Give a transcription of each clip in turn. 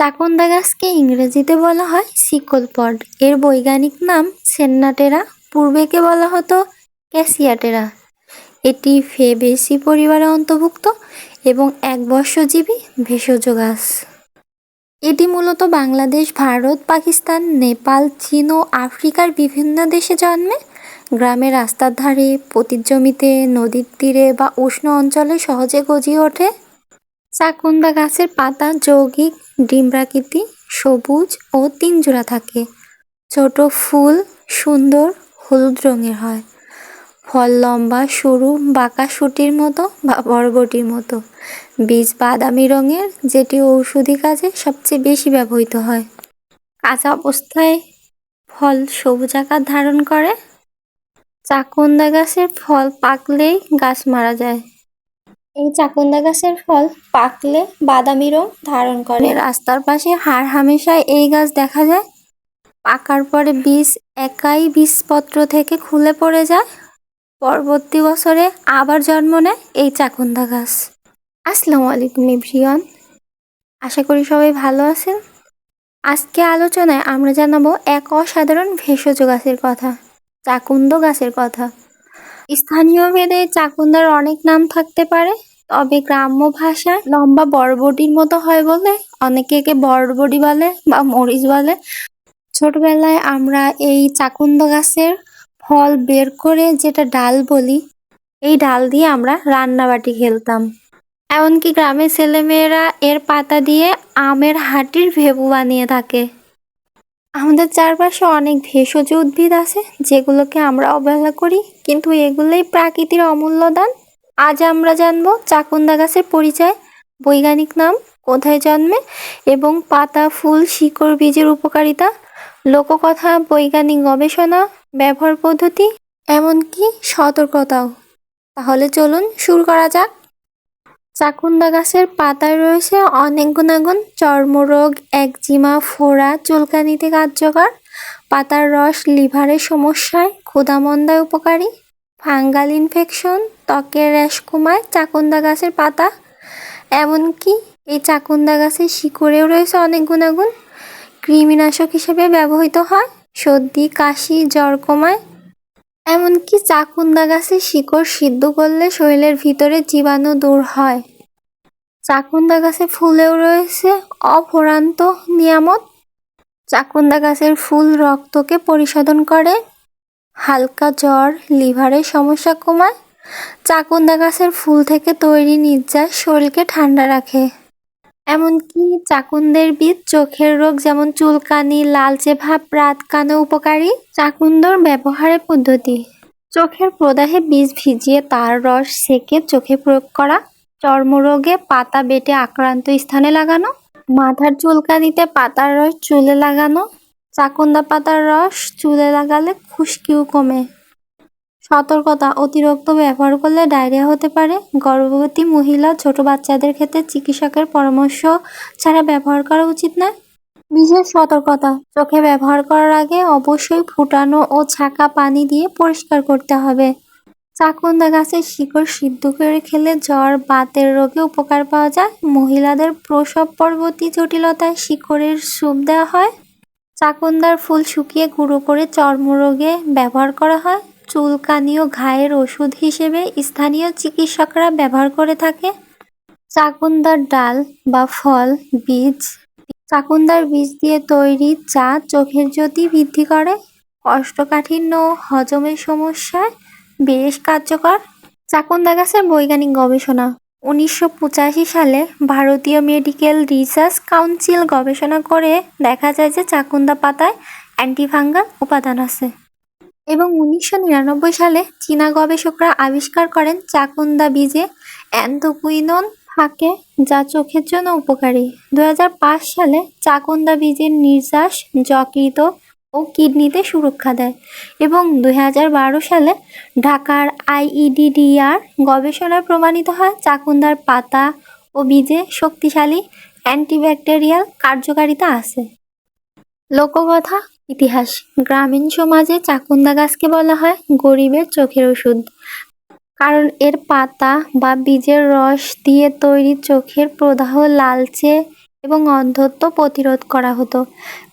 চাকুন্দা গাছকে ইংরেজিতে বলা হয় সিকল পড এর বৈজ্ঞানিক নাম সেন্নাটেরা, পূর্বেকে বলা হতো ক্যাসিয়াটেরা। এটি ফেবেসি পরিবারে অন্তর্ভুক্ত এবং এক বর্ষজীবী ভেষজ গাছ। এটি মূলত বাংলাদেশ, ভারত, পাকিস্তান, নেপাল, চীন ও আফ্রিকার বিভিন্ন দেশে জন্মে। গ্রামে রাস্তার ধারে পতির জমিতে, নদীর তীরে বা উষ্ণ অঞ্চলে সহজে গজিয়ে ওঠে। চাকুন্দা গাছের পাতা যৌগিক ডিম্বাকৃতি সবুজ ও তিন জোড়া থাকে। ছোট ফুল সুন্দর হলুদ রঙের হয়। ফল লম্বা, সরু, বাঁকা শুটির মতো বা বরবটির মতো। বীজ বাদামি রঙের, যেটি ঔষধি কাজে সবচেয়ে বেশি ব্যবহৃত হয়। কাঁচা অবস্থায় ফল সবুজ আকার ধারণ করে। চাকুন্দা গাছের ফল পাকলেই গাছ মারা যায়। এই চাকুন্দা গাছের ফল পাকলে বাদামি রং ধারণ করে। রাস্তার পাশে হাড় হামেশায় এই গাছ দেখা যায়। পাকার পরে বীজ একাই বীজপত্র থেকে খুলে পড়ে যায়। পরবর্তী বছরে আবার জন্ম নেয় এই চাকুন্দা গাছ। আসসালামু আলাইকুম এভরিওয়ান। আশা করি সবাই ভালো আছেন। আজকে আলোচনায় আমরা জানাব এক অসাধারণ ভেষজ গাছের কথা চাকুন্দ গাছের কথা। স্থানীয় ভেদে চাকুন্দার অনেক নাম থাকতে পারে। তবে গ্রাম্য ভাষায় লম্বা বরবটির মতো হয় বলে অনেকে একে বরবটি বলে বা মরিচ বলে। ছোটবেলায় আমরা এই চাকুন্দ গাছের ফল বের করে যেটা ডাল বলি, এই ডাল দিয়ে আমরা রান্নাবাটি খেলতাম। এমনকি গ্রামের ছেলেমেয়েরা এর পাতা দিয়ে আমের হাটির ভেবু বানিয়ে থাকে। আমাদের চারপাশে অনেক ভেষজ উদ্ভিদ আছে যেগুলোকে আমরা অবহেলা করি, কিন্তু এগুলোই প্রাকৃতির অমূল্য দান। আজ আমরা জানব চাকুন্দা গাছের পরিচয়, বৈজ্ঞানিক নাম, কোথায় জন্মে এবং পাতা, ফুল, শিকড়, বীজের উপকারিতা, লোককথা, বৈজ্ঞানিক গবেষণা, ব্যবহার পদ্ধতি, এমনকি সতর্কতাও। তাহলে চলুন শুরু করা যাক। চাকুন্দা গাছের পাতায় রয়েছে অনেক গুণাগুণ, চর্মরোগ, একজিমা, ফোড়া, চুলকানিতে কার্যকর, পাতার রস, লিভারের সমস্যায়, ক্ষুধামন্দায় উপকারী, ফাঙ্গাল ইনফেকশন ত্বকের র্যাশ কমায় চাকুন্দা গাছের পাতা। এমনকি এই চাকুন্দা গাছের শিকড়েও রয়েছে অনেক গুণাগুণ। কৃমিনাশক হিসেবে ব্যবহৃত হয়। সর্দি, কাশি, জ্বর কমায়। এমনকি চাকুন্দা গাছের শিকড় সিদ্ধ করলে শরীরের ভিতরে জীবাণু দূর হয়। চাকুন্দা গাছে ফুলেও রয়েছে অফোরান্ত নিয়ামত। চাকুন্দা গাছের ফুল রক্তকে পরিশোধন করে। হালকা জ্বর, লিভারের সমস্যা কমায়। চাকুন্দা গাছের ফুল থেকে তৈরি নির্যাস শরীরকে ঠান্ডা রাখে। এমনকি চাকুন্দের বীজ চোখের রোগ যেমন চুলকানি, লালচে ভাব, রাত কানে উপকারী চাকুন্দর ব্যবহারের পদ্ধতি। চোখের প্রদাহে বীজ ভিজিয়ে তার রস সেকে চোখে প্রয়োগ করা, চর্মরোগে পাতা বেটে আক্রান্ত স্থানে লাগানো, মাথার চুলকানিতে পাতার রস চুলে লাগানো, চাকুন্দা পাতার রস চুলে লাগালে খুশকিও কমে। সতর্কতা অতিরিক্ত ব্যবহার করলে ডায়রিয়া হতে পারে। গর্ভবতী মহিলা ছোট বাচ্চাদের ক্ষেত্রে চিকিৎসকের পরামর্শ ছাড়া ব্যবহার করা উচিত নয়। বিশেষ সতর্কতা, চোখে ব্যবহার করার আগে অবশ্যই ফুটানো ও ছাকা পানি দিয়ে পরিষ্কার করতে হবে। চাকুন্দা গাছের শিকড় সিদ্ধ করে খেলে জ্বর, বাতের রোগে উপকার পাওয়া যায়। মহিলাদের প্রসব পরবর্তী জটিলতায় শিকড়ের স্যুপ দেওয়া হয়। চাকুন্দার ফুল শুকিয়ে গুঁড়ো করে চর্মরোগে ব্যবহার করা হয়। চুলকানি ও ঘায়ের ওষুধ হিসেবে স্থানীয় চিকিৎসকরা ব্যবহার করে থাকে। চাকুন্দার ডাল বা ফল, বীজ, চাকুন্দার বীজ দিয়ে তৈরি চা চোখের জ্যোতি বৃদ্ধি করে। কষ্টকাঠিন্য হজমের সমস্যায় বেশ কার্যকর। চাকুন্দা গাছের বৈজ্ঞানিক গবেষণা। উনিশশো পঁচাশি সালে ভারতীয় মেডিকেল রিসার্চ কাউন্সিল গবেষণা করে দেখা যায় যে চাকুন্দা পাতায় অ্যান্টিফাঙ্গাল উপাদান আছে। এবং উনিশশো নিরানব্বই সালে চীনা গবেষকরা আবিষ্কার করেন চাকুন্দা বীজে অ্যান্থোকুইনন থাকে, যা চোখের জন্য উপকারী। দু হাজার পাঁচ সালে চাকুন্দা বীজের নির্যাস যকৃত ও কিডনিতে সুরক্ষা দেয় এবং দু হাজার বারো সালে ঢাকার আইইডিডিআর গবেষণায় প্রমাণিত হয় চাকুন্দার পাতা ও বীজে শক্তিশালী অ্যান্টিব্যাকটেরিয়াল কার্যকারিতা আছে। লোককথা, ইতিহাস। গ্রামীণ সমাজে চাকুন্দা গাছকে বলা হয় গরিবের চোখের ওষুধ। কারণ এর পাতা বা বীজের রস দিয়ে তৈরি চোখের প্রদাহ লালচে এবং অন্ধত্ব প্রতিরোধ করা হতো।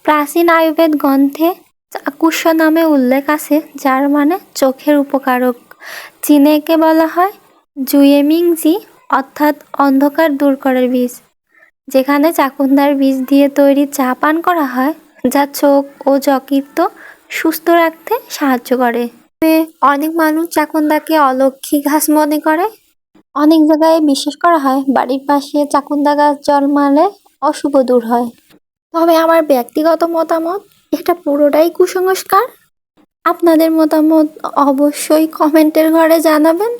প্রাচীন আয়ুর্বেদ গ্রন্থে চাকুষ্য নামে উল্লেখ আছে, যার মানে চোখের উপকারক। চীনে একে বলা হয় জুয়েমিংজি, অর্থাৎ অন্ধকার দূর করার বীজ। যেখানে চাকুন্দার বীজ দিয়ে তৈরি চা পান করা হয় যা চোখ ও যকৃত সুস্থ রাখতে সাহায্য করে। অনেক মানুষ চাকুন্দাকে অলক্ষী ঘাস মনে করে, অনেক জায়গায় বিশ্বাস করা হয় বাড়ির পাশে চাকুন্দা গাছ জন্মালে অশুভ দূর হয়। তবে আমার ব্যক্তিগত মতামত, এটা পুরোটাই কুসংস্কার। আপনাদের মতামত অবশ্যই কমেন্টের ঘরে জানাবেন।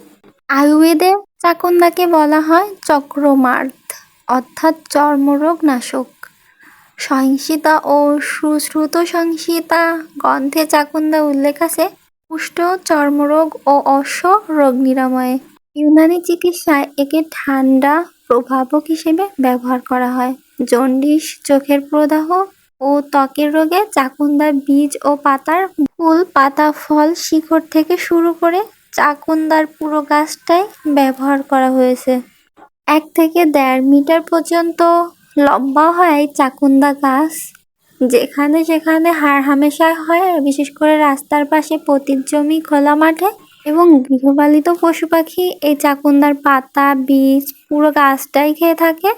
আয়ুর্বেদে চাকুন্দাকে বলা হয় চক্রমার্থ অর্থাৎ চর্মরোগ নাশক। সহিংসিতা ও সুশ্রুত সংহিতা গ্রন্থে চাকুন্দা উল্লেখ আছে। কুষ্ঠ, চর্মরোগ ও অশ্ব রোগ নিরাময়ে। ইউনানি চিকিৎসায় একে ঠান্ডা প্রভাবক হিসেবে ব্যবহার করা হয়। জন্ডিস চোখের প্রদাহ ও ত্বকের রোগে চাকুন্দার বীজ ও পাতার ফুল, পাতা, ফল শিকড় থেকে শুরু করে চাকুন্দার পুরো গাছটাই ব্যবহার করা হয়েছে। এক থেকে দেড় মিটার পর্যন্ত লম্বা হয় চাকুন্দা গাছ। যেখানে সেখানে হাড় হামেশা হয় বিশেষ করে রাস্তার পাশে পতির জমি, খোলা মাঠে এবং গৃহপালিত পশু পাখি এই চাকুন্দার পাতা, বীজ পুরো গাছটাই খেয়ে থাকে।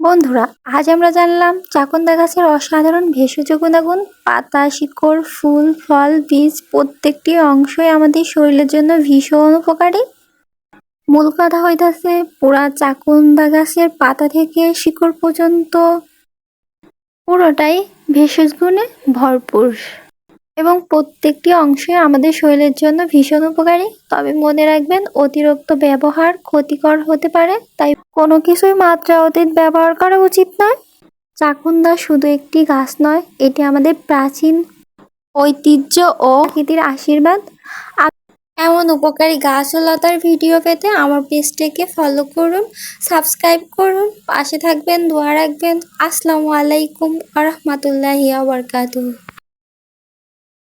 বন্ধুরা, আজ আমরা জানলাম চাকুন্দা গাছের অসাধারণ ভেষজ গুণাগুণ। পাতা, শিকড়, ফুল, ফল, বীজ প্রত্যেকটি অংশই আমাদের শরীরের জন্য ভীষণ উপকারী। মূল কথা হইতাছে, পুরা চাকুন্দা গাছের পাতা থেকে শিকড় পর্যন্ত পুরোটাই ভেষজ গুণে ভরপুর। এবং প্রত্যেকটি অংশে আমাদের শরীরের জন্য ভীষণ উপকারী। তবে মনে রাখবেন, অতিরিক্ত ব্যবহার ক্ষতিকর হতে পারে, তাই কোনো কিছুই মাত্রা অতীত ব্যবহার করা উচিত নয়। চাকুন্দা শুধু একটি গাছ নয়, এটি আমাদের প্রাচীন ঐতিহ্য ও প্রকৃতির আশীর্বাদ। এমন উপকারী গাছ ও লতার ভিডিও পেতে আমার পেজটাকে ফলো করুন সাবস্ক্রাইব করুন, পাশে থাকবেন, দোয়া রাখবেন। আসসালামু আলাইকুম আ রহমতুল্লাহি আবরকাতুহ